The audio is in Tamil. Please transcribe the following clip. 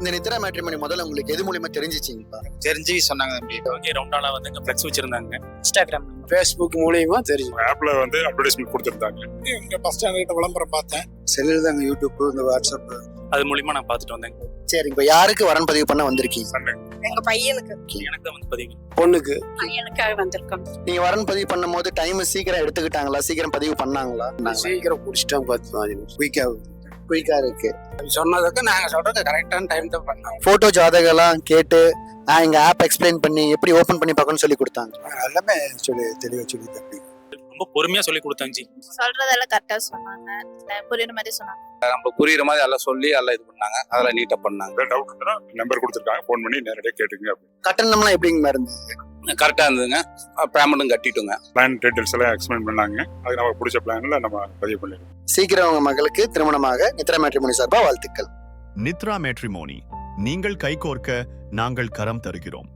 இந்த நித்ரா மேட்ரிமணி முதல்ல உங்களுக்கு எது மூலியமா தெரிஞ்சிச்சிங்களா தெரிஞ்சு சொன்னாங்க தம்பி. ஓகே ரெண்டு நாளா வந்து இங்க ஃபிளெக்ஸ் வச்சிருந்தாங்க. இன்ஸ்டாகிராம் ஃபேஸ்புக் மூலியமா தெரியும் ஆப்ல வந்து அட்வர்டைஸ்மெண்ட் கொடுத்துருந்தாங்க. இங்க பஸ் ஸ்டாண்ட் கிட்ட விளம்பரம் பார்த்தேன். செல்லில் தாங்க யூடியூப் இந்த வாட்ஸ்அப் அது மூலியமா நான் பார்த்துட்டு வந்தேன். சரி இப்போ யாருக்கு வரன் பதிவு பண்ண வந்திருக்கீங்க? எங்க பையனுக்கு. எனக்கு தான் வந்து பதிவு. பொண்ணுக்கு? பையனுக்காக வந்திருக்கோம். நீங்க வரன் பதிவு பண்ணும் போது டைம் சீக்கிரம் எடுத்துக்கிட்டாங்களா? சீக்கிரம் பதிவு பண்ணாங்களா? சீக்கிரம் குடிச்சிட்டாங்க பார்த்து குயிக்காக குயிக்கா இருக்கு. சொன்னதுக்கு நாங்க சொல்றது கரெக்டான டைம் தான் பண்ணோம். போட்டோ ஜாதகம்லாம் கேட்டு நான் எங்க ஆப் எக்ஸ்பிளைன் பண்ணி எப்படி ஓபன் பண்ணி பார்க்கணும்னு சொல்லி கொடுத்தாங்க. எல்லாமே சொல்லி தெளிவாக சொல்லி தம்பி ரொம்ப பொறுமையா சொல்லி கொடுத்தாங்க ஜி. சொல்றதெல்லாம் கரெக்டா சொன்னாங்க. புரியுற மாதிரி சொன்னாங்க. நம்ம புரியுற மாதிரி எல்லாம் சொல்லி எல்லாம் இது பண்ணாங்க. அதெல்லாம் நீட்டா பண்ணாங்க. டவுட் இருந்தா நம்பர் கொடுத்துருக்காங்க. ஃபோன் பண்ணி நேரடியாக கேட்டுங்க கட்டணம்லாம் எப்படிங்க இருந்தது கரெக்டா இருந்ததுங்க. பேமெண்ட்டும் கட்டிட்டோங்க. பிளான் டீட்டெயில்ஸ் எல்லாம் எக்ஸ்பிளைன் பண்ணாங்க. அது நமக்கு பிடிச்ச பிளான்ல நம்ம பதிவு பண்ணிடுவோம். சீக்கிரம் உங்க மகளுக்கு திருமணமாக நித்ரா மேட்ரிமணி சார்பா வாழ்த்துக்கள். நித்ரா மேட்ரிமோனி. நீங்கள் கைகோர்க்க நாங்கள் கரம் தருகிறோம்.